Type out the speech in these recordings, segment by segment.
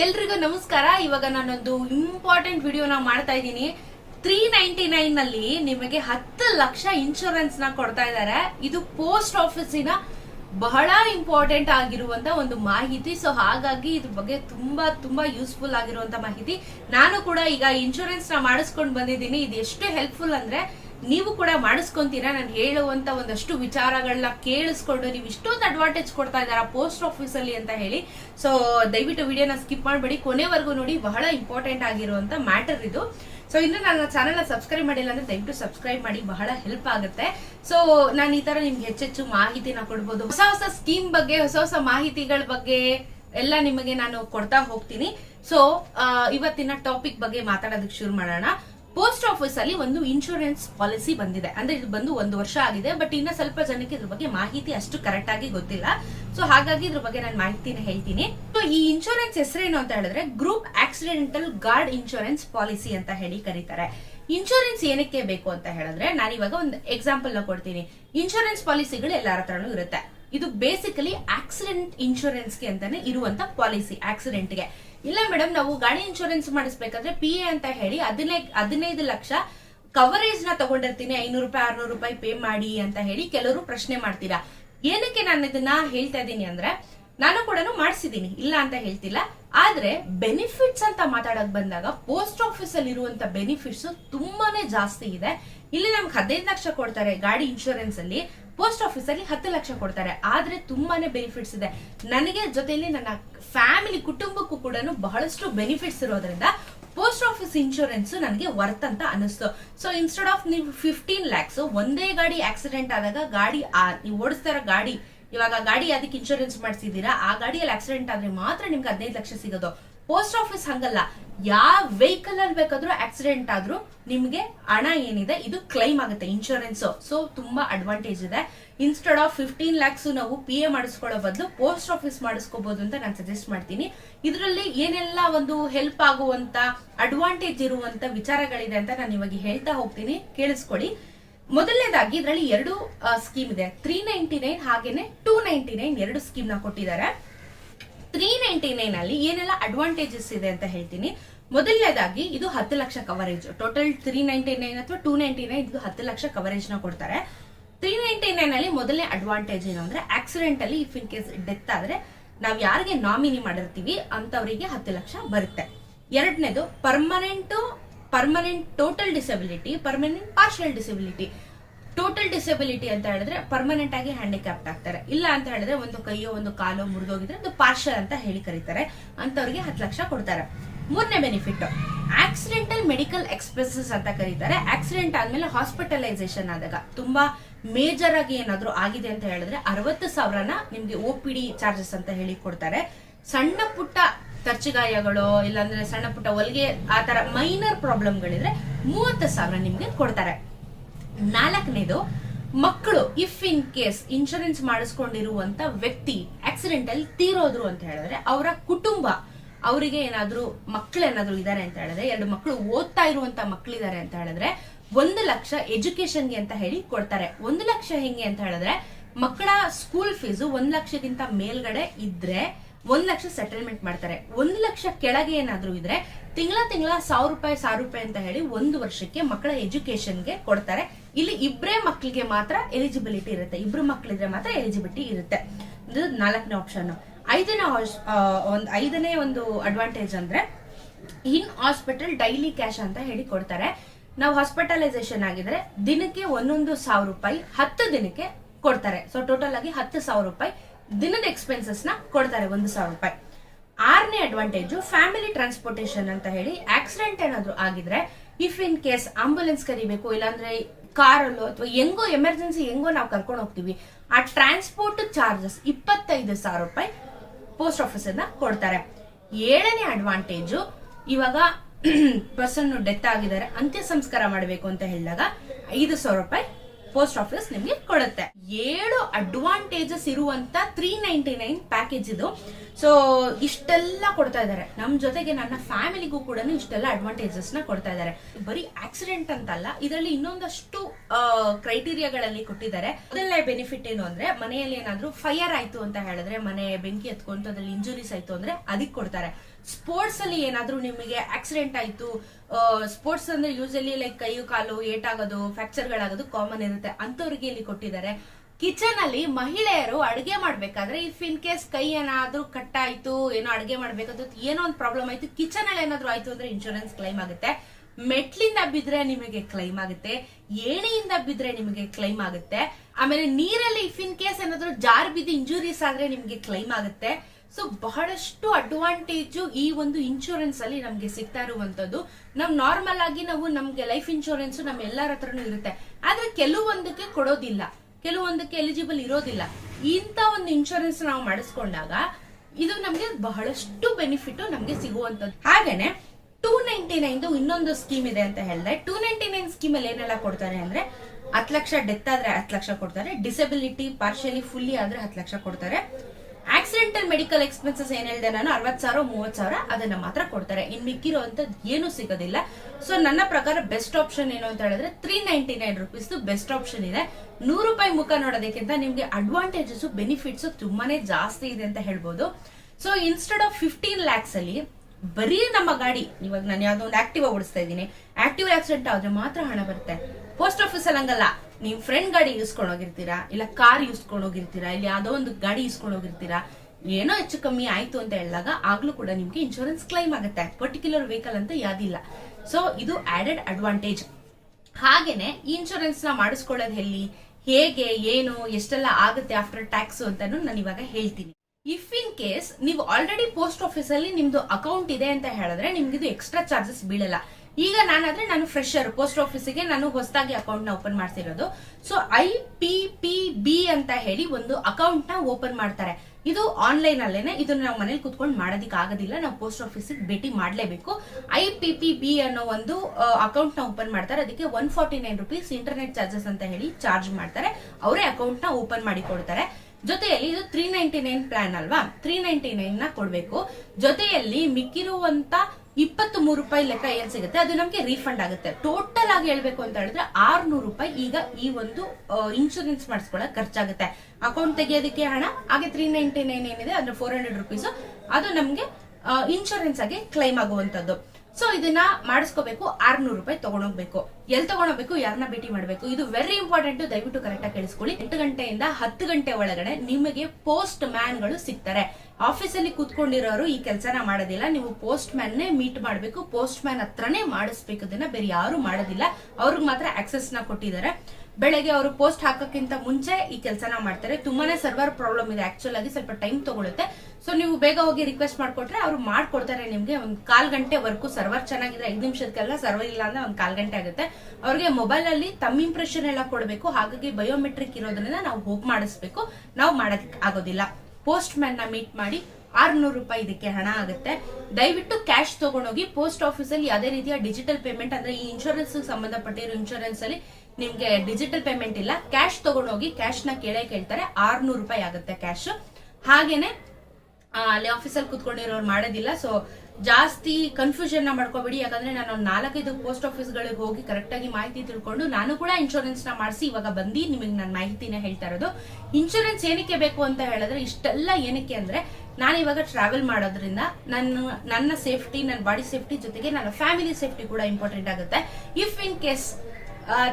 ಎಲ್ರಿಗೂ ನಮಸ್ಕಾರ. ಇವಾಗ ನಾನೊಂದು ಇಂಪಾರ್ಟೆಂಟ್ ವಿಡಿಯೋನ ಮಾಡ್ತಾ ಇದ್ದೀನಿ. ತ್ರೀ ನೈನ್ಟಿ ನೈನ್ನಲ್ಲಿ ನಿಮಗೆ ಹತ್ತು ಲಕ್ಷ ಇನ್ಶೂರೆನ್ಸ್ನ ಕೊಡ್ತಾ ಇದ್ದಾರೆ. ಇದು ಪೋಸ್ಟ್ ಆಫೀಸಿನ ಬಹಳ ಇಂಪಾರ್ಟೆಂಟ್ ಆಗಿರುವಂತ ಒಂದು ಮಾಹಿತಿ. ಸೊ ಹಾಗಾಗಿ ಇದ್ರ ಬಗ್ಗೆ ತುಂಬಾ ತುಂಬಾ ಯೂಸ್ಫುಲ್ ಆಗಿರುವಂತ ಮಾಹಿತಿ. ನಾನು ಕೂಡ ಈಗ ಇನ್ಶೂರೆನ್ಸ್ನ ಮಾಡಿಸ್ಕೊಂಡು ಬಂದಿದ್ದೀನಿ. ಇದು ಎಷ್ಟು ಹೆಲ್ಪ್ಫುಲ್ ಅಂದ್ರೆ ನೀವು ಕೂಡ ಮಾಡಿಸ್ಕೊಂತೀರಾ? ನಾನು ಹೇಳುವಂತ ಒಂದಷ್ಟು ವಿಚಾರಗಳನ್ನ ಕೇಳಿಸ್ಕೊಂಡು ನೀವು ಇಷ್ಟೊಂದು ಅಡ್ವಾಂಟೇಜ್ ಕೊಡ್ತಾ ಇದ್ದಾರಾ ಪೋಸ್ಟ್ ಆಫೀಸ್ ಅಲ್ಲಿ ಅಂತ ಹೇಳಿ. ಸೊ ದಯವಿಟ್ಟು ವಿಡಿಯೋನ ಸ್ಕಿಪ್ ಮಾಡಬೇಡಿ. ಕೊನೆವರೆಗೂ ನೋಡಿ, ಬಹಳ ಇಂಪಾರ್ಟೆಂಟ್ ಆಗಿರುವಂತ ಮ್ಯಾಟರ್ ಇದು. ಸೊ ಇನ್ನು ನನ್ನ ಚಾನೆಲ್ ಸಬ್ಸ್ಕ್ರೈಬ್ ಮಾಡಿಲ್ಲ ಅಂದ್ರೆ ದಯವಿಟ್ಟು ಸಬ್ಸ್ಕ್ರೈಬ್ ಮಾಡಿ, ಬಹಳ ಹೆಲ್ಪ್ ಆಗುತ್ತೆ. ಸೊ ನಾನು ಈ ತರ ನಿಮ್ಗೆ ಹೆಚ್ಚೆಚ್ಚು ಮಾಹಿತಿನ ಕೊಡ್ಬೋದು. ಹೊಸ ಹೊಸ ಸ್ಕೀಮ್ ಬಗ್ಗೆ, ಹೊಸ ಹೊಸ ಮಾಹಿತಿಗಳ ಬಗ್ಗೆ ಎಲ್ಲ ನಿಮಗೆ ನಾನು ಕೊಡ್ತಾ ಹೋಗ್ತೀನಿ. ಸೊ ಇವತ್ತಿನ ಟಾಪಿಕ್ ಬಗ್ಗೆ ಮಾತಾಡೋದಕ್ಕೆ ಶುರು ಮಾಡೋಣ. ಪೋಸ್ಟ್ ಆಫೀಸ್ ಅಲ್ಲಿ ಒಂದು ಇನ್ಶೂರೆನ್ಸ್ ಪಾಲಿಸಿ ಬಂದಿದೆ. ಅಂದ್ರೆ ಇದು ಬಂದು ಒಂದು ವರ್ಷ ಆಗಿದೆ ಬಟ್ ಇನ್ನ ಸ್ವಲ್ಪ ಜನಕ್ಕೆ ಇದ್ರ ಬಗ್ಗೆ ಮಾಹಿತಿ ಅಷ್ಟು ಕರೆಕ್ಟ್ ಆಗಿ ಗೊತ್ತಿಲ್ಲ. ಸೊ ಹಾಗಾಗಿ ಇದ್ರ ಬಗ್ಗೆ ನಾನು ಮಾಹಿತಿನ ಹೇಳ್ತೀನಿ. ಸೊ ಈ ಇನ್ಶೂರೆನ್ಸ್ ಹೆಸರೇನು ಅಂತ ಹೇಳಿದ್ರೆ group accidental guard insurance policy ಅಂತ ಹೇಳಿ ಕರೀತಾರೆ. ಇನ್ಶೂರೆನ್ಸ್ ಏನಕ್ಕೆ ಬೇಕು ಅಂತ ಹೇಳಿದ್ರೆ ನಾನು ಇವಾಗ ಒಂದು ಎಕ್ಸಾಂಪಲ್ನ ಕೊಡ್ತೀನಿ. ಇನ್ಶೂರೆನ್ಸ್ ಪಾಲಿಸಿಗಳು ಎಲ್ಲಾರ ಹತ್ರನೂ ಇರುತ್ತೆ. ಇದು ಬೇಸಿಕಲಿ ಆಕ್ಸಿಡೆಂಟ್ ಇನ್ಶೂರೆನ್ಸ್ಗೆ ಅಂತಾನೆ ಇರುವಂತ ಪಾಲಿಸಿ ಆಕ್ಸಿಡೆಂಟ್ಗೆ ಇಲ್ಲ ಮೇಡಮ್ ನಾವು ಗಾಡಿ ಇನ್ಶೂರೆನ್ಸ್ ಮಾಡಿಸ್ಬೇಕಾದ್ರೆ ಪಿ ಎ ಅಂತ ಹೇಳಿ ಹದಿನೈದು ಹದಿನೈದು ಲಕ್ಷ ಕವರೇಜ್ನ ತಗೊಂಡಿರ್ತೀನಿ, ಐನೂರು ರೂಪಾಯಿ, ಆರ್ನೂರು ರೂಪಾಯಿ ಪೇ ಮಾಡಿ ಅಂತ ಹೇಳಿ ಕೆಲವರು ಪ್ರಶ್ನೆ ಮಾಡ್ತೀರಾ? ಏನಕ್ಕೆ ನಾನು ಇದನ್ನ ಹೇಳ್ತಾ ಇದ್ದೀನಿ ಅಂದ್ರೆ, ನಾನು ಕೂಡ ಮಾಡಿಸಿದೀನಿ ಇಲ್ಲ ಅಂತ ಹೇಳ್ತಿಲ್ಲ. ಆದ್ರೆ ಬೆನಿಫಿಟ್ಸ್ ಅಂತ ಮಾತಾಡಕ್ ಬಂದಾಗ ಪೋಸ್ಟ್ ಆಫೀಸ್ ಅಲ್ಲಿ ಇರುವಂತ ಬೆನಿಫಿಟ್ಸ್ ತುಂಬಾನೇ ಜಾಸ್ತಿ ಇದೆ. ಇಲ್ಲಿ ನಮ್ಗೆ ಹದಿನೈದು ಲಕ್ಷ ಕೊಡ್ತಾರೆ ಗಾಡಿ ಇನ್ಶೂರೆನ್ಸ್ ಅಲ್ಲಿ ಪೋಸ್ಟ್ ಆಫೀಸ್ ಅಲ್ಲಿ ಹತ್ತು ಲಕ್ಷ ಕೊಡ್ತಾರೆ. ಆದ್ರೆ ತುಂಬಾನೇ ಬೆನಿಫಿಟ್ಸ್ ಇದೆ. ನನಗೆ ಜೊತೆಯಲ್ಲಿ ನನ್ನ ಫ್ಯಾಮಿಲಿ ಕುಟುಂಬಕ್ಕೂ ಕೂಡ ಬಹಳಷ್ಟು ಬೆನಿಫಿಟ್ಸ್ ಇರೋದ್ರಿಂದ ಪೋಸ್ಟ್ ಆಫೀಸ್ ಇನ್ಶೂರೆನ್ಸ್ ನನಗೆ ವರ್ತ್ ಅಂತ ಅನಿಸ್ತು ಸೊ ಇನ್ಸ್ಟೆಡ್ ಆಫ್ ನೀವು ಫಿಫ್ಟೀನ್ ಲ್ಯಾಕ್ಸ್ ಒಂದೇ ಗಾಡಿ ಆಕ್ಸಿಡೆಂಟ್ ಆದಾಗ ಗಾಡಿ ನೀವು ಓಡಿಸ್ತಾ ಇರೋ ಗಾಡಿ, ಇವಾಗ ಗಾಡಿ ಅದಕ್ಕೆ ಇನ್ಶೂರೆನ್ಸ್ ಮಾಡಿಸಿದೀರಾ ಆ ಗಾಡಿಯಲ್ಲಿ ಆಕ್ಸಿಡೆಂಟ್ ಆದ್ರೆ ಮಾತ್ರ ನಿಮ್ಗೆ ಹದಿನೈದು ಲಕ್ಷ ಸಿಗೋದು. ಪೋಸ್ಟ್ ಆಫೀಸ್ ಹಂಗಲ್ಲ. ಯಾವ ವೆಹಿಕಲ್ ಅಲ್ಲಿ ಬೇಕಾದ್ರೂ ಆಕ್ಸಿಡೆಂಟ್ ಆದ್ರೂ ನಿಮ್ಗೆ ಹಣ ಏನಿದೆ, ಇದು ಕ್ಲೈಮ್ ಆಗುತ್ತೆ ಇನ್ಶೂರೆನ್ಸ್ ಸೊ ತುಂಬಾ ಅಡ್ವಾಂಟೇಜ್ ಇದೆ. ಇನ್ಸ್ಟೆಡ್ ಆಫ್ ಫಿಫ್ಟೀನ್ ಲ್ಯಾಕ್ಸ್ ನಾವು ಪಿ ಎ ಮಾಡಿಸ್ಕೊಳ್ಳೋ ಬದಲು ಪೋಸ್ಟ್ ಆಫೀಸ್ ಮಾಡಿಸ್ಕೋಬಹುದು ಅಂತ ನಾನು ಸಜೆಸ್ಟ್ ಮಾಡ್ತೀನಿ. ಇದರಲ್ಲಿ ಏನೆಲ್ಲ ಒಂದು ಹೆಲ್ಪ್ ಆಗುವಂತ ಅಡ್ವಾಂಟೇಜ್ ಇರುವಂತ ವಿಚಾರಗಳಿದೆ ಅಂತ ನಾನು ಇವಾಗ ಹೇಳ್ತಾ ಹೋಗ್ತೀನಿ. ಕೇಳಿಸ್ಕೊಳ್ಳಿ. ಮೊದಲನೇದಾಗಿ ಇದರಲ್ಲಿ ಎರಡು ಸ್ಕೀಮ್ ಇದೆ. ತ್ರೀ ನೈಂಟಿ ನೈನ್ ಹಾಗೇನೆ ಟೂ ನೈಂಟಿ ನೈನ್ ಎರಡು ಸ್ಕೀಮ್ನ ಕೊಟ್ಟಿದ್ದಾರೆ. ತ್ರೀ ನೈಂಟಿ ನೈನ್ ಅಲ್ಲಿ ಏನೆಲ್ಲ ಅಡ್ವಾಂಟೇಜಸ್ ಇದೆ ಅಂತ ಹೇಳ್ತೀನಿ. ಮೊದಲನೇದಾಗಿ ಇದು ಹತ್ತು lakh coverage total three ninety nine ಅಥವಾ ಟೂ ನೈಂಟಿ ನೈನ್ ಇದು ಹತ್ತು ಲಕ್ಷ ಕವರೇಜ್ನ ಕೊಡ್ತಾರೆ. ತ್ರೀ ನೈಂಟಿ ನೈನ್ ಅಲ್ಲಿ ಮೊದಲನೇ ಅಡ್ವಾಂಟೇಜ್ ಏನು ಅಂದ್ರೆ ಆಕ್ಸಿಡೆಂಟ್ ಅಲ್ಲಿ ಇಫ್ ಇನ್ ಕೇಸ್ ಡೆತ್ ಆದ್ರೆ ನಾವ್ ಯಾರಿಗೆ ನಾಮಿನಿ ಮಾಡಿರ್ತೀವಿ ಅಂತವರಿಗೆ ಹತ್ತು ಲಕ್ಷ ಬರುತ್ತೆ. ಎರಡನೇದು permanent permanent total disability permanent partial disability total disability ಅಂತ ಹೇಳಿದ್ರೆ ಪರ್ಮನೆಂಟ್ ಆಗಿ ಹ್ಯಾಂಡಿಕ್ಯಾಪ್ಟ್ ಆಗ್ತಾರೆ. ಇಲ್ಲ ಅಂತ ಹೇಳಿದ್ರೆ ಒಂದು ಕೈಯೋ, ಒಂದು ಕಾಲೋ ಮುರಿದೋಗಿದ್ರೆ ಅದು ಪಾರ್ಷಲ್ ಅಂತ ಹೇಳಿ ಕರೀತಾರೆ. ಅಂತವ್ರಿಗೆ ಹತ್ತು ಲಕ್ಷ ಕೊಡ್ತಾರೆ. ಮೂರನೇ ಬೆನಿಫಿಟ್ ಆಕ್ಸಿಡೆಂಟಲ್ ಮೆಡಿಕಲ್ ಎಕ್ಸ್ಪೆನ್ಸಸ್ ಅಂತ ಕರೀತಾರೆ. ಆಕ್ಸಿಡೆಂಟ್ ಆದ್ಮೇಲೆ ಹಾಸ್ಪಿಟಲೈಸೇಷನ್ ಆದಾಗ ತುಂಬಾ ಮೇಜರ್ ಆಗಿ ಏನಾದ್ರು ಆಗಿದೆ ಅಂತ ಹೇಳಿದ್ರೆ ಅರವತ್ತು ಸಾವಿರನ ನಿಮ್ಗೆ ಒ ಪಿ ಡಿ ಚಾರ್ಜಸ್ ಅಂತ ಹೇಳಿ ಕೊಡ್ತಾರೆ. ಸಣ್ಣ ಪುಟ್ಟ ತರ್ಚಿಗಾಯಗಳು, ಇಲ್ಲಾಂದ್ರೆ ಸಣ್ಣ ಪುಟ್ಟ ಹೊಲಿಗೆ ಆ ತರ ಮೈನರ್ ಪ್ರಾಬ್ಲಮ್ಗಳಿದ್ರೆ ಮೂವತ್ತು ಸಾವಿರ ನಿಮ್ಗೆ ಕೊಡ್ತಾರೆ. ನಾಲ್ಕನೇದು, ಮಕ್ಕಳು ಇಫ್ ಇನ್ ಕೇಸ್ ಇನ್ಶೂರೆನ್ಸ್ ಮಾಡಿಸ್ಕೊಂಡಿರುವಂತ ವ್ಯಕ್ತಿ ಆಕ್ಸಿಡೆಂಟ್ ಅಲ್ಲಿ ತೀರೋದ್ರು ಅಂತ ಹೇಳಿದ್ರೆ, ಅವರ ಕುಟುಂಬ, ಅವರಿಗೆ ಏನಾದ್ರೂ ಮಕ್ಕಳು ಏನಾದ್ರು ಇದಾರೆ ಅಂತ ಹೇಳಿದ್ರೆ, ಎರಡು ಮಕ್ಕಳು ಓದ್ತಾ ಇರುವಂತ ಮಕ್ಕಳಿದ್ದಾರೆ ಅಂತ ಹೇಳಿದ್ರೆ, ಒಂದು ಲಕ್ಷ ಎಜುಕೇಶನ್ಗೆ ಅಂತ ಹೇಳಿ ಕೊಡ್ತಾರೆ. ಒಂದು ಲಕ್ಷ ಹೆಂಗೆ ಅಂತ ಹೇಳಿದ್ರೆ, ಮಕ್ಕಳ ಸ್ಕೂಲ್ ಫೀಸು ಒಂದು ಲಕ್ಷಕ್ಕಿಂತ ಮೇಲ್ಗಡೆ ಇದ್ರೆ ಒಂದ್ ಲಕ್ಷ ಸೆಟಲ್ಮೆಂಟ್ ಮಾಡ್ತಾರೆ. ಒಂದ್ ಲಕ್ಷ ಕೆಳಗೆ ಏನಾದ್ರೂ ಇದ್ರೆ ತಿಂಗಳ ತಿಂಗಳ ಸಾವಿರ ರೂಪಾಯಿ ಸಾವಿರ ರೂಪಾಯಿ ಅಂತ ಹೇಳಿ ಒಂದು ವರ್ಷಕ್ಕೆ ಮಕ್ಕಳ ಎಜುಕೇಶನ್ಗೆ ಕೊಡ್ತಾರೆ. ಇಲ್ಲಿ ಇಬ್ಬರೇ ಮಕ್ಕಳಿಗೆ ಮಾತ್ರ ಎಲಿಜಿಬಿಲಿಟಿ ಇರುತ್ತೆ. ಇಬ್ರು ಮಕ್ಕಳಿದ್ರೆ ಮಾತ್ರ ಎಲಿಜಿಬಿಲಿಟಿ ಇರುತ್ತೆ. ಇದು ನಾಲ್ಕನೇ ಆಪ್ಷನ್ ಐದನೇ ಒಂದು ಐದನೇ ಒಂದು ಅಡ್ವಾಂಟೇಜ್ ಅಂದ್ರೆ ಇನ್ ಹಾಸ್ಪಿಟಲ್ ಡೈಲಿ ಕ್ಯಾಶ್ ಅಂತ ಹೇಳಿ ಕೊಡ್ತಾರೆ. ನಾವು ಹಾಸ್ಪಿಟಲೈಸೇಷನ್ ಆಗಿದ್ರೆ ದಿನಕ್ಕೆ ಒಂದೊಂದು ಸಾವಿರ ರೂಪಾಯಿ, ಹತ್ತು ದಿನಕ್ಕೆ ಕೊಡ್ತಾರೆ. ಸೊ ಟೋಟಲ್ ಆಗಿ ಹತ್ತು ಸಾವಿರ ರೂಪಾಯಿ ದಿನದ ಎಕ್ಸ್ಪೆನ್ಸಸ್ನ ಕೊಡ್ತಾರೆ ಒಂದು ಸಾವಿರ ರೂಪಾಯಿ. ಆರನೇ ಅಡ್ವಾಂಟೇಜ್ ಫ್ಯಾಮಿಲಿ ಟ್ರಾನ್ಸ್ಪೋರ್ಟೇಷನ್ ಅಂತ ಹೇಳಿ ಆಕ್ಸಿಡೆಂಟ್ ಏನಾದ್ರು ಆಗಿದ್ರೆ ಇಫ್ ಇನ್ ಕೇಸ್ ಆಂಬುಲೆನ್ಸ್ ಕರಿಬೇಕು, ಇಲ್ಲಾಂದ್ರೆ ಕಾರಲ್ಲೋ ಅಥವಾ ಹೆಂಗೋ ಎಮರ್ಜೆನ್ಸಿ ಹೆಂಗೋ ನಾವು ಕರ್ಕೊಂಡು ಹೋಗ್ತೀವಿ, ಆ ಟ್ರಾನ್ಸ್ಪೋರ್ಟ್ ಚಾರ್ಜಸ್ ಇಪ್ಪತ್ತೈದು ಸಾವಿರ ರೂಪಾಯಿ ಪೋಸ್ಟ್ ಆಫೀಸ್ ಕೊಡ್ತಾರೆ. ಏಳನೇ ಅಡ್ವಾಂಟೇಜು ಇವಾಗ ಪರ್ಸನ್ ಡೆತ್ ಆಗಿದ್ದಾರೆ ಅಂತ್ಯ ಸಂಸ್ಕಾರ ಮಾಡಬೇಕು ಅಂತ ಹೇಳಿದಾಗ ಐದು ಸಾವಿರ ರೂಪಾಯಿ ಪೋಸ್ಟ್ ಆಫೀಸ್ ನಿಮ್ಗೆ ಕೊಡುತ್ತೆ. ಏಳು ಅಡ್ವಾಂಟೇಜಸ್ ಇರುವಂತ ತ್ರೀ ನೈಂಟಿ ನೈನ್ ಪ್ಯಾಕೇಜ್ ಇದು. ಸೊ ಇಷ್ಟೆಲ್ಲ ಕೊಡ್ತಾ ಇದ್ದಾರೆ. ನಮ್ ಜೊತೆಗೆ ನನ್ನ ಫ್ಯಾಮಿಲಿಗೂ ಕೂಡ ಇಷ್ಟೆಲ್ಲ ಅಡ್ವಾಂಟೇಜಸ್ನ ಕೊಡ್ತಾ ಇದ್ದಾರೆ. ಬರೀ ಆಕ್ಸಿಡೆಂಟ್ ಅಂತಲ್ಲ, ಇದರಲ್ಲಿ ಇನ್ನೊಂದಷ್ಟು ಕ್ರೈಟೀರಿಯಾಗಳಲ್ಲಿ ಕೊಟ್ಟಿದ್ದಾರೆ. ಮೊದಲನೇ ಬೆನಿಫಿಟ್ ಏನು ಅಂದ್ರೆ, ಮನೆಯಲ್ಲಿ ಏನಾದ್ರೂ ಫೈರ್ ಆಯ್ತು ಅಂತ ಹೇಳಿದ್ರೆ, ಮನೆ ಬೆಂಕಿ ಎತ್ಕೊಂತು ಅದ್ರಲ್ಲಿ ಇಂಜುರೀಸ್ ಆಯ್ತು ಅಂದ್ರೆ ಅದಕ್ಕೆ ಕೊಡ್ತಾರೆ. ಸ್ಪೋರ್ಟ್ಸ್ ಅಲ್ಲಿ ಏನಾದ್ರೂ ನಿಮಗೆ ಆಕ್ಸಿಡೆಂಟ್ ಆಯ್ತು ಸ್ಪೋರ್ಟ್ಸ್ ಅಂದ್ರೆ ಯೂಸಲಿ ಲೈಕ್ ಕೈ ಕಾಲು ಏಟಾಗೋದು ಫ್ರಾಕ್ಚರ್ ಗಳಾಗೋದು ಕಾಮನ್ ಇರುತ್ತೆ. ಅಂತವ್ರಿಗೆ ಇಲ್ಲಿ ಕೊಟ್ಟಿದ್ದಾರೆ. ಕಿಚನ್ ಅಲ್ಲಿ ಮಹಿಳೆಯರು ಅಡುಗೆ ಮಾಡ್ಬೇಕಾದ್ರೆ ಇಫ್ ಇನ್ ಕೇಸ್ ಕೈ ಏನಾದ್ರೂ ಕಟ್ ಆಯ್ತು ಏನೋ ಅಡುಗೆ ಮಾಡ್ಬೇಕಾದ್ರು, ಏನೋ ಒಂದು ಪ್ರಾಬ್ಲಮ್ ಆಯ್ತು ಕಿಚನ್ ಅಲ್ಲಿ ಏನಾದ್ರೂ ಆಯ್ತು ಅಂದ್ರೆ ಇನ್ಶೂರೆನ್ಸ್ ಕ್ಲೈಮ್ ಆಗುತ್ತೆ. ಮೆಟ್ಲಿಂದ ಬಿದ್ರೆ ನಿಮಗೆ ಕ್ಲೈಮ್ ಆಗುತ್ತೆ, ಏಣಿಯಿಂದ ಬಿದ್ರೆ ನಿಮಗೆ ಕ್ಲೈಮ್ ಆಗುತ್ತೆ. ಆಮೇಲೆ ನೀರಲ್ಲಿ ಇಫ್ ಇನ್ ಕೇಸ್ ಏನಾದ್ರೂ ಜಾರ್ ಬಿದ್ದು ಇಂಜುರೀಸ್ ಆದ್ರೆ ನಿಮಗೆ ಕ್ಲೈಮ್ ಆಗುತ್ತೆ. ಸೊ ಬಹಳಷ್ಟು ಅಡ್ವಾಂಟೇಜ್ ಈ ಒಂದು ಇನ್ಶೂರೆನ್ಸ್ ಅಲ್ಲಿ ನಮ್ಗೆ ಸಿಗ್ತಾ ಇರುವಂತದ್ದು ನಾವು ನಾರ್ಮಲ್ ಆಗಿ ನಾವು ನಮ್ಗೆ ಲೈಫ್ ಇನ್ಶೂರೆನ್ಸ್ ನಮ್ ಎಲ್ಲರ ಹತ್ರನೂ ಇರುತ್ತೆ. ಆದ್ರೆ ಕೆಲವೊಂದಕ್ಕೆ ಕೊಡೋದಿಲ್ಲ. ಕೆಲವೊಂದಕ್ಕೆ ಎಲಿಜಿಬಲ್ ಇರೋದಿಲ್ಲ. ಇಂತ ಒಂದು ಇನ್ಶೂರೆನ್ಸ್ ನಾವು ಮಾಡಿಸ್ಕೊಂಡಾಗ ಇದು ನಮ್ಗೆ ಬಹಳಷ್ಟು ಬೆನಿಫಿಟ್ ನಮ್ಗೆ ಸಿಗುವಂತದ್ದು ಹಾಗೇನೆ ಟೂ ನೈಂಟಿ ನೈನ್ದು ಇನ್ನೊಂದು ಸ್ಕೀಮ್ ಇದೆ ಅಂತ ಹೇಳಿದ್ರೆ ಟೂ ನೈಂಟಿ ನೈನ್ ಸ್ಕೀಮ್ ಅಲ್ಲಿ ಏನೆಲ್ಲ ಕೊಡ್ತಾರೆ ಅಂದ್ರೆ ಹತ್ತು ಲಕ್ಷ ಡೆತ್ ಆದ್ರೆ ಹತ್ತು ಲಕ್ಷ ಕೊಡ್ತಾರೆ ಡಿಸಬಿಲಿಟಿ ಪಾರ್ಷಿಯಲಿ ಫುಲ್ಲಿ ಆದ್ರೆ ಹತ್ತು ಲಕ್ಷ ಕೊಡ್ತಾರೆ. ಆಕ್ಸಿಡೆಂಟಲ್ ಮೆಡಿಕಲ್ ಎಕ್ಸ್ಪೆನ್ಸಸ್ ಏನ್ ಹೇಳಿದೆ ನಾನು? ಅರವತ್ ಸಾವಿರ ಮೂವತ್ ಸಾವಿರ ಅದನ್ನ ಮಾತ್ರ ಕೊಡ್ತಾರೆ. ಇನ್ ಮಿಕ್ಕಿರುವಂತದ್ದು ಏನು ಸಿಗೋದಿಲ್ಲ. ಸೊ ನನ್ನ ಪ್ರಕಾರ ಬೆಸ್ಟ್ ಆಪ್ಷನ್ ಏನು ಅಂತ ಹೇಳಿದ್ರೆ three ninety nine rupees best option ಇದೆ. ನೂರು ರೂಪಾಯಿ ಮುಖ ನೋಡೋದಕ್ಕಿಂತ ನಿಮ್ಗೆ ಅಡ್ವಾಂಟೇಜಸ್ ಬೆನಿಫಿಟ್ಸ್ ತುಂಬಾನೇ ಜಾಸ್ತಿ ಇದೆ ಅಂತ ಹೇಳ್ಬೋದು. So instead of fifteen lakhs ಅಲ್ಲಿ ಬರೀ ನಮ್ಮ ಗಾಡಿ, ಇವಾಗ ನಾನು ಯಾವ್ದೋ ಒಂದು ಆಕ್ಟಿವ್ ಓಡಿಸ್ತಾ ಇದ್ದೀನಿ. ಆಕ್ಟಿವ್ ಆಕ್ಸಿಡೆಂಟ್ ಆದ್ರೆ ಮಾತ್ರ ಹಣ ಬರುತ್ತೆ. ಪೋಸ್ಟ್ ಆಫೀಸ್ ಅಲ್ಲಿ ಹಂಗಲ್ಲ. ನೀವು ಫ್ರೆಂಡ್ ಗಾಡಿ ಯೂಸ್ಕೊಂಡು ಹೋಗಿರ್ತೀರಾ, ಇಲ್ಲ ಕಾರ್ ಯೂಸ್ಕೊಂಡು ಹೋಗಿರ್ತೀರಾ, ಇಲ್ಲಿ ಯಾವ್ದೋ ಒಂದು ಗಾಡಿ ಯೂಸ್ಕೊಂಡು ಹೋಗಿರ್ತೀರಾ, ಏನೋ ಹೆಚ್ಚು ಕಮ್ಮಿ ಆಯ್ತು ಅಂತ ಹೇಳಿದಾಗ ಆಗ್ಲೂ ಕೂಡ ನಿಮ್ಗೆ ಇನ್ಶೂರೆನ್ಸ್ ಕ್ಲೈಮ್ ಆಗುತ್ತೆ. ಪರ್ಟಿಕ್ಯುಲರ್ ವೆಹಿಕಲ್ ಅಂತ ಯಾವ್ದಿಲ್ಲ. ಸೊ ಇದು ಆಡೆಡ್ ಅಡ್ವಾಂಟೇಜ್ ಹಾಗೇನೆ ಇನ್ಶೂರೆನ್ಸ್ನ ಮಾಡಿಸ್ಕೊಳ್ಳೋದು ಎಲ್ಲಿ, ಹೇಗೆ, ಏನು, ಎಷ್ಟೆಲ್ಲ ಆಗುತ್ತೆ ಆಫ್ಟರ್ ಟ್ಯಾಕ್ಸ್ ಅಂತಾನು ನಾನು ಇವಾಗ ಹೇಳ್ತೀನಿ. ಇಫ್ ಇನ್ ಕೇಸ್ ನೀವು ಆಲ್ರೆಡಿ ಪೋಸ್ಟ್ ಆಫೀಸ್ ಅಲ್ಲಿ ನಿಮ್ದು ಅಕೌಂಟ್ ಇದೆ ಅಂತ ಹೇಳಿದ್ರೆ ನಿಮ್ಗೆ ಇದು ಎಕ್ಸ್ಟ್ರಾ ಚಾರ್ಜಸ್ ಬೀಳಲ್ಲ. ಈಗ ನಾನಾದ್ರೆ ನಾನು ಫ್ರೆಶರ್ ಪೋಸ್ಟ್ ಆಫೀಸಿಗೆ ನಾನು ಹೊಸದಾಗಿ ಅಕೌಂಟ್ನ ಓಪನ್ ಮಾಡ್ತಿರೋದು so I P P B ಅಂತ ಹೇಳಿ ಒಂದು ಅಕೌಂಟ್ನ ಓಪನ್ ಮಾಡ್ತಾರೆ. ಇದು ಆನ್ಲೈನ್ ಅಲ್ಲೇನೆ ಇದನ್ನ ನಾವು ಮನೇಲಿ ಕುತ್ಕೊಂಡು ಮಾಡೋದಕ್ಕೆ ಆಗೋದಿಲ್ಲ. ನಾವು ಪೋಸ್ಟ್ ಆಫೀಸಿಗೆ ಭೇಟಿ ಮಾಡಲೇಬೇಕು. ಐ ಪಿ ಪಿ ಬಿ ಅನ್ನೋ ಒಂದು ಅಕೌಂಟ್ನ ಓಪನ್ ಮಾಡ್ತಾರೆ. ಅದಕ್ಕೆ one forty nine rupees internet charges ಅಂತ ಹೇಳಿ ಚಾರ್ಜ್ ಮಾಡ್ತಾರೆ. ಅವರೇ ಅಕೌಂಟ್ನ ಓಪನ್ ಮಾಡಿ ಕೊಡ್ತಾರೆ. ಜೊತೆಯಲ್ಲಿ ಇದು ತ್ರೀ ನೈಂಟಿ ನೈನ್ ಪ್ಲಾನ್ ಅಲ್ವಾ? ತ್ರೀ ನೈಂಟಿ ನೈನ್ನ ಕೊಡ್ಬೇಕು. ಜೊತೆಯಲ್ಲಿ ಮಿಕ್ಕಿರುವಂತ ಇಪ್ಪತ್ತು ಮೂರು ರೂಪಾಯಿ ಲೆಕ್ಕ ಏನ್ ಸಿಗುತ್ತೆ? ಅದು ನಮ್ಗೆ ರೀಫಂಡ್ ಆಗುತ್ತೆ. ಟೋಟಲ್ ಆಗಿ ಹೇಳ್ಬೇಕು ಅಂತ ಹೇಳಿದ್ರೆ ಆರ್ನೂರು ರೂಪಾಯಿ ಈಗ ಈ ಒಂದು ಇನ್ಶೂರೆನ್ಸ್ ಮಾಡಿಸ್ಕೊಳಕ್ ಖರ್ಚಾಗುತ್ತೆ. ಅಕೌಂಟ್ ತೆಗೆಯೋದಕ್ಕೆ ಹಣ, ಹಾಗೆ ತ್ರೀ ನೈನ್ಟಿ ನೈನ್ ಏನಿದೆ, ಅಂದ್ರೆ ಫೋರ್ ಹಂಡ್ರೆಡ್ ರುಪೀಸ್ ಅದು ನಮ್ಗೆ ಇನ್ಶೂರೆನ್ಸ್ ಆಗಿ ಕ್ಲೈಮ್ ಆಗುವಂತದ್ದು ಸೊ ಇದನ್ನ ಮಾಡಿಸ್ಕೋಬೇಕು. ಆರ್ನೂರು ರೂಪಾಯಿ ತಗೊಂಡೋಗ್ಬೇಕು. ಎಲ್ಲಿ ತಗೊಂಡೋಗ್ಬೇಕು ಯಾರನ್ನ ಭೇಟಿ ಮಾಡಬೇಕು? ಇದು ವೆರಿ ಇಂಪಾರ್ಟೆಂಟ್ ದಯವಿಟ್ಟು ಕರೆಕ್ಟ್ ಆಗಿ ಕೇಳಿಸ್ಕೊಳ್ಳಿ. ಎಂಟು ಗಂಟೆಯಿಂದ ಹತ್ತು ಗಂಟೆ ಒಳಗಡೆ ನಿಮಗೆ ಪೋಸ್ಟ್ ಮ್ಯಾನ್ಗಳು ಸಿಗ್ತಾರೆ. ಆಫೀಸ್ ಅಲ್ಲಿ ಕೂತ್ಕೊಂಡಿರೋರು ಈ ಕೆಲಸನ ಮಾಡೋದಿಲ್ಲ. ನೀವು ಪೋಸ್ಟ್ ಮ್ಯಾನ್ ನೇ ಮೀಟ್ ಮಾಡಬೇಕು. ಪೋಸ್ಟ್ ಮ್ಯಾನ್ ಹತ್ರನೇ ಮಾಡಿಸ್ಬೇಕು. ಅದನ್ನ ಬೇರೆ ಯಾರು ಮಾಡೋದಿಲ್ಲ. ಅವ್ರಿಗೆ ಮಾತ್ರ ಆಕ್ಸೆಸ್ನ ಕೊಟ್ಟಿದ್ದಾರೆ. ಬೆಳಗ್ಗೆ ಅವರು ಪೋಸ್ಟ್ ಹಾಕೋಕ್ಕಿಂತ ಮುಂಚೆ ಈ ಕೆಲಸನ ಮಾಡ್ತಾರೆ. ತುಂಬಾನೇ ಸರ್ವರ್ ಪ್ರಾಬ್ಲಮ್ ಇದೆ. ಆಕ್ಚುಲ್ ಆಗಿ ಸ್ವಲ್ಪ ಟೈಮ್ ತಗೊಳುತ್ತೆ. ಸೊ ನೀವು ಬೇಗ ಹೋಗಿ ರಿಕ್ವೆಸ್ಟ್ ಮಾಡ್ಕೊಟ್ರೆ ಅವ್ರು ಮಾಡ್ಕೊಡ್ತಾರೆ ನಿಮ್ಗೆ. ಒಂದ್ ಕಾಲ್ ಗಂಟೆ ವರ್ಕು ಸರ್ವರ್ ಚೆನ್ನಾಗಿದೆ ಐದು ನಿಮಿಷಕ್ಕೆಲ್ಲ ಸರ್ವರ್ ಇಲ್ಲ ಅಂದ್ರೆ ಒಂದ್ ಕಾಲ್ ಗಂಟೆ ಆಗುತ್ತೆ. ಅವ್ರಿಗೆ ಮೊಬೈಲ್ ಅಲ್ಲಿ ತಮ್ಮ ಇಂಪ್ರೆಷನ್ ಎಲ್ಲ ಕೊಡಬೇಕು. ಹಾಗಾಗಿ ಬಯೋಮೆಟ್ರಿಕ್ ಇರೋದ್ರಿಂದ ನಾವು ಹೋಗಿ ಮಾಡಿಸ್ಬೇಕು. ನಾವು ಮಾಡೋದಕ್ಕೆ ಆಗೋದಿಲ್ಲ. ಪೋಸ್ಟ್ ಮ್ಯಾನ್ನ ಮೀಟ್ ಮಾಡಿ ಆರ್ನೂರು ರೂಪಾಯಿ ಇದಕ್ಕೆ ಹಣ ಆಗುತ್ತೆ. ದಯವಿಟ್ಟು ಕ್ಯಾಶ್ ತಗೊಂಡೋಗಿ ಪೋಸ್ಟ್ ಆಫೀಸ್ ಅಲ್ಲಿ ಯಾವುದೇ ರೀತಿಯ ಡಿಜಿಟಲ್ ಪೇಮೆಂಟ್ ಅಂದ್ರೆ ಈ ಇನ್ಶೂರೆನ್ಸ್ ಸಂಬಂಧಪಟ್ಟಿರೋ ಇನ್ಶೂರೆನ್ಸ್ ಅಲ್ಲಿ ನಿಮ್ಗೆ ಡಿಜಿಟಲ್ ಪೇಮೆಂಟ್ ಇಲ್ಲ. ಕ್ಯಾಶ್ ತಗೊಂಡೋಗಿ ಕ್ಯಾಶ್ನ ಕೇಳೇ ಕೇಳ್ತಾರೆ. ಆರ್ನೂರು ರೂಪಾಯಿ ಆಗುತ್ತೆ ಕ್ಯಾಶ್ ಹಾಗೇನೆ ಅಲ್ಲಿ ಆಫೀಸಲ್ಲಿ ಕುತ್ಕೊಂಡಿರೋರು ಮಾಡೋದಿಲ್ಲ. ಸೊ ಜಾಸ್ತಿ ಕನ್ಫ್ಯೂಷನ್ನ ಮಾಡ್ಕೋಬೇಡಿ. ಯಾಕಂದ್ರೆ ನಾನು ನಾಲ್ಕೈದು ಪೋಸ್ಟ್ ಆಫೀಸ್ಗಳಿಗೆ ಹೋಗಿ ಕರೆಕ್ಟ್ ಆಗಿ ಮಾಹಿತಿ ತಿಳ್ಕೊಂಡು ನಾನು ಕೂಡ ಇನ್ಶೂರೆನ್ಸ್ನ ಮಾಡಿಸಿ ಇವಾಗ ಬಂದು ನಿಮಗೆ ನಾನು ಮಾಹಿತಿನ ಹೇಳ್ತಾ ಇರೋದು. ಇನ್ಶೂರೆನ್ಸ್ ಏನಕ್ಕೆ ಬೇಕು ಅಂತ ಹೇಳಿದ್ರೆ ಇಷ್ಟೆಲ್ಲ ಏನಕ್ಕೆ ಅಂದ್ರೆ ನಾನು ಇವಾಗ ಟ್ರಾವೆಲ್ ಮಾಡೋದ್ರಿಂದ ನನ್ನ ನನ್ನ ಸೇಫ್ಟಿ ನನ್ನ ಬಾಡಿ ಸೇಫ್ಟಿ ಜೊತೆಗೆ ನನ್ನ ಫ್ಯಾಮಿಲಿ ಸೇಫ್ಟಿ ಕೂಡ ಇಂಪಾರ್ಟೆಂಟ್ ಆಗುತ್ತೆ. ಇಫ್ ಇನ್ ಕೇಸ್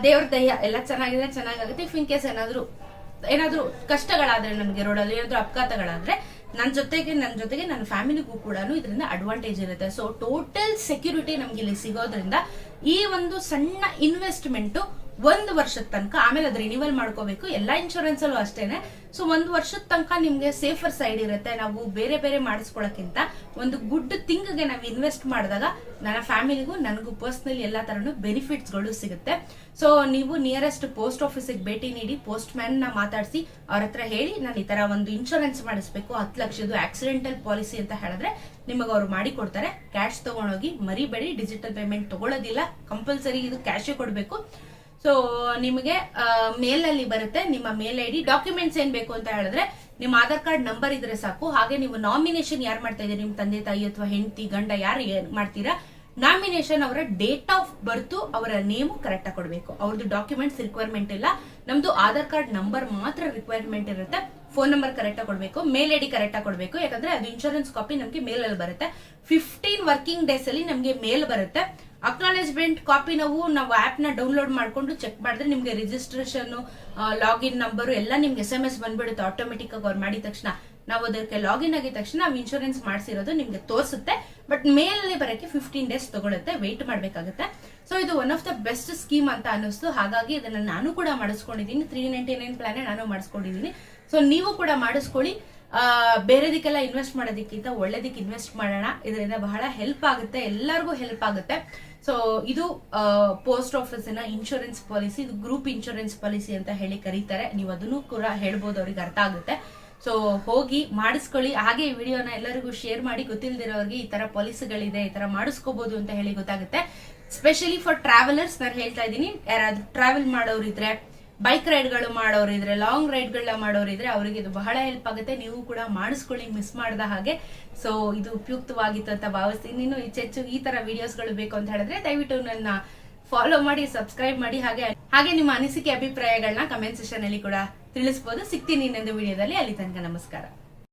ದೇವ್ರ ದಯ್ಯ ಎಲ್ಲ ಚೆನ್ನಾಗಿದೆ, ಚೆನ್ನಾಗಾಗುತ್ತೆ. ಇಫ್ ಇನ್ ಕೇಸ್ ಏನಾದ್ರು, ಏನಾದ್ರೂ ಕಷ್ಟಗಳಾದ್ರೆ ನನಗೆ ರೋಡಲ್ಲಿ ಏನಾದ್ರೂ ಅಪಘಾತಗಳಾದ್ರೆ ನನ್ನ ಜೊತೆಗೆ ನನ್ನ ಜೊತೆಗೆ ನನ್ನ ಫ್ಯಾಮಿಲಿಗೂ ಕೂಡ ಇದರಿಂದ ಅಡ್ವಾಂಟೇಜ್ ಇರುತ್ತೆ. ಸೊ ಟೋಟಲ್ ಸೆಕ್ಯೂರಿಟಿ ನಮ್ಗೆ ಇಲ್ಲಿ ಸಿಗೋದ್ರಿಂದ ಈ ಒಂದು ಸಣ್ಣ ಇನ್ವೆಸ್ಟ್ಮೆಂಟ್ ಒಂದು ವರ್ಷದ ತನಕ, ಆಮೇಲೆ ಅದು ರಿನಿವಲ್ ಮಾಡ್ಕೋಬೇಕು. ಎಲ್ಲಾ ಇನ್ಶೂರೆನ್ಸ್ ಅಲ್ಲೂ ಅಷ್ಟೇನೆ. ಸೊ ಒಂದು ವರ್ಷದ ತನಕ ನಿಮ್ಗೆ ಸೇಫರ್ ಸೈಡ್ ಇರುತ್ತೆ. ನಾವು ಬೇರೆ ಬೇರೆ ಮಾಡಿಸ್ಕೊಳಕ್ಕಿಂತ ಒಂದು ಗುಡ್ ಥಿಂಗ್ಗೆ ನಾವು ಇನ್ವೆಸ್ಟ್ ಮಾಡಿದಾಗ ನನ್ನ ಫ್ಯಾಮಿಲಿಗೂ, ನನಗೂ ಪರ್ಸ್ನಲಿ ಎಲ್ಲಾ ತರನು ಬೆನಿಫಿಟ್ಸ್ಗಳು ಸಿಗುತ್ತೆ. ಸೊ ನೀವು ನಿಯರೆಸ್ಟ್ ಪೋಸ್ಟ್ ಆಫೀಸಿಗೆ ಭೇಟಿ ನೀಡಿ ಪೋಸ್ಟ್ ಮ್ಯಾನ್ನ ಮಾತಾಡಿಸಿ, ಅವ್ರ ಹತ್ರ ಹೇಳಿ, ನಾನು ಈ ತರ ಒಂದು ಇನ್ಶೂರೆನ್ಸ್ ಮಾಡಿಸ್ಬೇಕು, ಹತ್ತು ಲಕ್ಷದ್ದು ಆಕ್ಸಿಡೆಂಟಲ್ ಪಾಲಿಸಿ ಅಂತ ಹೇಳಿದ್ರೆ ನಿಮಗೆ ಅವರು ಮಾಡಿ ಕೊಡ್ತಾರೆ. ಕ್ಯಾಶ್ ತಗೊಂಡೋಗಿ ಮರಿಬೇಡಿ ಡಿಜಿಟಲ್ ಪೇಮೆಂಟ್ ತಗೊಳ್ಳೋದಿಲ್ಲ ಕಂಪಲ್ಸರಿ ಇದು ಕ್ಯಾಶೇ ಕೊಡಬೇಕು. ಸೊ ನಿಮಗೆ ಮೇಲ್ ಅಲ್ಲಿ ಬರುತ್ತೆ ನಿಮ್ಮ ಮೇಲ್ ಐ ಡಿ. ಡಾಕ್ಯುಮೆಂಟ್ಸ್ ಏನ್ ಬೇಕು ಅಂತ ಹೇಳಿದ್ರೆ, ನಿಮ್ಮ ಆಧಾರ್ ಕಾರ್ಡ್ ನಂಬರ್ ಇದ್ರೆ ಸಾಕು. ಹಾಗೆ ನೀವು ನಾಮಿನೇಷನ್ ಯಾರು ಮಾಡ್ತಾ ಇದ್ದೀರಿ? ನಿಮ್ ತಂದೆ, ತಾಯಿ ಅಥವಾ ಹೆಂಡತಿ, ಗಂಡ ಯಾರು ಮಾಡ್ತೀರಾ? ನಾಮಿನೇಷನ್ ಅವರ ಡೇಟ್ ಆಫ್ ಬರ್ತ್ ಅವರ ನೇಮು ಕರೆಕ್ಟ್ ಆಗಿ ಕೊಡಬೇಕು. ಅವ್ರದ್ದು ಡಾಕ್ಯುಮೆಂಟ್ಸ್ ರಿಕ್ವೈರ್ಮೆಂಟ್ ಇಲ್ಲ. ನಮ್ದು ಆಧಾರ್ ಕಾರ್ಡ್ ನಂಬರ್ ಮಾತ್ರ ರಿಕ್ವೈರ್ಮೆಂಟ್ ಇರುತ್ತೆ. ಫೋನ್ ನಂಬರ್ ಕರೆಕ್ಟ್ ಆಗಿ ಕೊಡಬೇಕು. ಮೇಲ್ ಐಡಿ ಕರೆಕ್ಟ್ ಆಗಿ ಕೊಡಬೇಕು. ಯಾಕಂದ್ರೆ ಅದು ಇನ್ಶೂರೆನ್ಸ್ ಕಾಪಿ ನಮಗೆ ಅಲ್ಲಿ ಬರುತ್ತೆ. ಫಿಫ್ಟೀನ್ ವರ್ಕಿಂಗ್ ಡೇಸ್ ಅಲ್ಲಿ ನಮಗೆ ಮೇಲ್ ಬರುತ್ತೆ. ಅಕ್ನಾಲೇಜ್ಮೆಂಟ್ ಕಾಪಿ ನಾವು ನಾವು ಆಪ್ನ ಡೌನ್ಲೋಡ್ ಮಾಡ್ಕೊಂಡು ಚೆಕ್ ಮಾಡಿದ್ರೆ ನಿಮಗೆ ರಿಜಿಸ್ಟ್ರೇಷನ್ ಲಾಗಿನ್ ನಂಬರ್ ಎಲ್ಲ ನಿಮ್ಗೆ ಎಸ್ ಎಂ ಎಸ್ ಬಂದ್ಬಿಡುತ್ತೆ ಆಟೋಮೆಟಿಕ್ ಆಗಿ ಅವ್ರು ಮಾಡಿದ ತಕ್ಷಣ. ನಾವು ಅದಕ್ಕೆ ಲಾಗಿನ್ ಆಗಿದ ತಕ್ಷಣ ನಾವು ಇನ್ಶೂರೆನ್ಸ್ ಮಾಡಿಸಿರೋದು ನಿಮ್ಗೆ ತೋರಿಸುತ್ತೆ ಬಟ್ ಮೇಲ್ ಅಲ್ಲಿ ಬರೋಕ್ಕೆ ಫಿಫ್ಟೀನ್ ಡೇಸ್ ತಗೊಳುತ್ತೆ ವೆಯ್ಟ್ ಮಾಡಬೇಕಾಗುತ್ತೆ. ಸೊ ಇದು one of the best scheme ಅಂತ ಅನ್ನಿಸ್ತು. ಹಾಗಾಗಿ ಇದನ್ನು ನಾನು ಕೂಡ ಮಾಡಿಸ್ಕೊಂಡಿದ್ದೀನಿ. ತ್ರೀ ನೈಂಟಿ ನೈನ್ ಪ್ಲಾನೇ ನಾನು ಮಾಡಿಸ್ಕೊಂಡಿದ್ದೀನಿ. ಸೊ ನೀವು ಕೂಡ ಮಾಡಿಸ್ಕೊಳ್ಳಿ. ಬೇರೆದಕ್ಕೆಲ್ಲ ಇನ್ವೆಸ್ಟ್ ಮಾಡೋದಕ್ಕಿಂತ ಒಳ್ಳೇದಕ್ಕೆ ಇನ್ವೆಸ್ಟ್ ಮಾಡೋಣ. ಇದರಿಂದ ಬಹಳ ಹೆಲ್ಪ್ ಆಗುತ್ತೆ. ಎಲ್ಲರಿಗೂ ಹೆಲ್ಪ್ ಆಗುತ್ತೆ. ಸೊ ಇದು ಪೋಸ್ಟ್ ಆಫೀಸಿನ ಇನ್ಶೂರೆನ್ಸ್ ಪಾಲಿಸಿ ಇದು ಗ್ರೂಪ್ ಇನ್ಶೂರೆನ್ಸ್ ಪಾಲಿಸಿ ಅಂತ ಹೇಳಿ ಕರೀತಾರೆ. ನೀವು ಅದನ್ನು ಕೂಡ ಹೇಳ್ಬೋದು, ಅವ್ರಿಗೆ ಅರ್ಥ ಆಗುತ್ತೆ. ಸೊ ಹೋಗಿ ಮಾಡಿಸ್ಕೊಳ್ಳಿ. ಹಾಗೆ ಈ ವಿಡಿಯೋನ ಎಲ್ಲರಿಗೂ ಶೇರ್ ಮಾಡಿ. ಗೊತ್ತಿಲ್ಲದಿರೋರಿಗೆ ಈ ತರ ಪಾಲಿಸಿಗಳಿದೆ ಈ ತರ ಮಾಡಿಸ್ಕೋಬಹುದು ಅಂತ ಹೇಳಿ ಗೊತ್ತಾಗುತ್ತೆ. ಸ್ಪೆಷಲಿ ಫಾರ್ ಟ್ರಾವೆಲರ್ಸ್ ನಾನು ಹೇಳ್ತಾ ಇದ್ದೀನಿ. ಯಾರಾದ್ರೂ ಟ್ರಾವೆಲ್ ಮಾಡೋರಿದ್ರೆ ಬೈಕ್ ರೈಡ್ಗಳು ಮಾಡೋರಿದ್ರೆ ಲಾಂಗ್ ರೈಡ್ಗಳನ್ನ ಮಾಡೋರಿದ್ರೆ ಅವರಿಗೆ ಇದು ಬಹಳ ಹೆಲ್ಪ್ ಆಗುತ್ತೆ. ನೀವು ಕೂಡ ಮಾಡಿಸ್ಕೊಳ್ಳಿ ಮಿಸ್ ಮಾಡದ ಹಾಗೆ. ಸೊ ಇದು ಉಪಯುಕ್ತವಾಗಿತ್ತು ಅಂತ ಭಾವಿಸ್ತೀನಿ. ಇನ್ನು ಹೆಚ್ಚೆಚ್ಚು ಈ ತರ ವಿಡಿಯೋಸ್ಗಳು ಬೇಕು ಅಂತ ಹೇಳಿದ್ರೆ ದಯವಿಟ್ಟು ನನ್ನ ಫಾಲೋ ಮಾಡಿ ಸಬ್ಸ್ಕ್ರೈಬ್ ಮಾಡಿ ಹಾಗೆ. ಹಾಗೆ ನಿಮ್ಮ ಅನಿಸಿಕೆ ಅಭಿಪ್ರಾಯಗಳನ್ನ ಕಮೆಂಟ್ ಸೆಷನ್ ಅಲ್ಲಿ ಕೂಡ ತಿಳಿಸಬಹುದು ಸಿಗ್ತೀನಿ ಇನ್ನೊಂದು ವಿಡಿಯೋದಲ್ಲಿ ಅಲ್ಲಿ ತನಕ ನಮಸ್ಕಾರ.